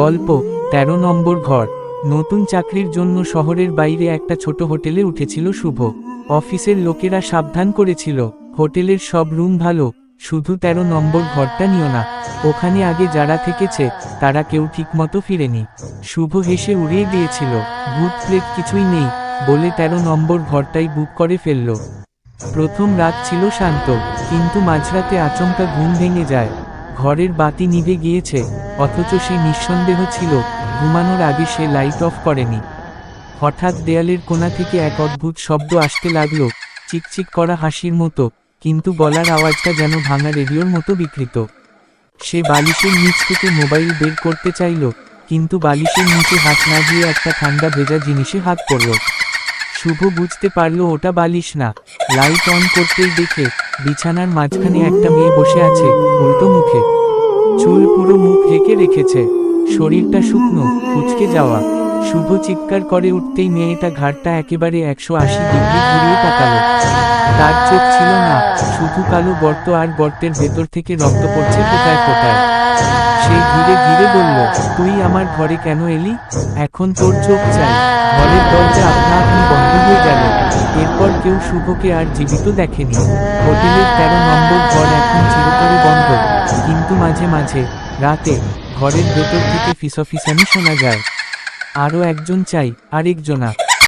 গল্প ১৩ নম্বর ঘর। নতুন চাকরির জন্য শহরের বাইরে একটা ছোট হোটেলে উঠেছিল শুভ। অফিসের লোকেরা সাবধান করেছিল। হোটেলের সব রুম ভালো, শুধু ১৩ নম্বর ঘরটা নিও না। ওখানে আগে যারা থেকেছে, তারা কেউ ঠিকমতো ফিরেনি। শুভ হেসে উড়িয়ে দিয়েছিল ভূত প্লেট কিছুই নেই। বলে ১৩ নম্বর ঘরটাই বুক করে ফেলল। প্রথম রাত ছিল শান্ত, কিন্তু মাঝরাতে আচমকা ঘুম ভেঙে যায়। ঘরের বাতি নিভে গিয়েছে, অথচ সে নিঃসন্দেহ ছিল, ঘুমানোর আগে সে লাইট অফ করেনি। হঠাৎ দেয়ালের কোণা থেকে এক অদ্ভুত শব্দ আসতে লাগল, চিকচিক করা হাসির মতো, কিন্তু গলার আওয়াজটা যেন ভাঙা রেডিওর মতো বিকৃত। সে বালিশের নিচ থেকে মোবাইল বের করতে চাইল, কিন্তু বালিশের নিচে হাত না দিয়ে একটা ঠান্ডা ভেজা জিনিসে হাত পড়ল। শুভ বুঝতে পারল ওটা বালিশ না লাইট অন করতেই দেখে বিছানার মাঝখানে একটা মেয়ে বসে আছে, উল্টো মুখে। চুল পুরো মুখ ঢেকে রেখেছে। শরীরটা শুকনো, কুচকে যাওয়া। শুভ চিৎকার করে উঠতেই মেয়েটা ঘাড়টা একেবারে একশো আশি ডিগ্রি ঘুরিয়ে তাকালো। তার চোখ ছিল না, শুধু কালো গর্ত আর গর্তের ভেতর থেকে রক্ত পড়ছে ফোটায় ফোটায়। সে ধীরে ধীরে বলল, তুই আমার ঘরে কেন এলি? এখন তোর চোখ চাই। ঘরের দরজা আপনা কেউ শুভকে আর জীবিত দেখেনি। হোটেলের তেরো নম্বর ঘর এখন চিরতরে বন্ধ। কিন্তু মাঝে মাঝে, রাতে, ঘরের ভেতর থেকে ফিসফিসানি শোনা যায়। আরও একজন চাই, আরেকজনা।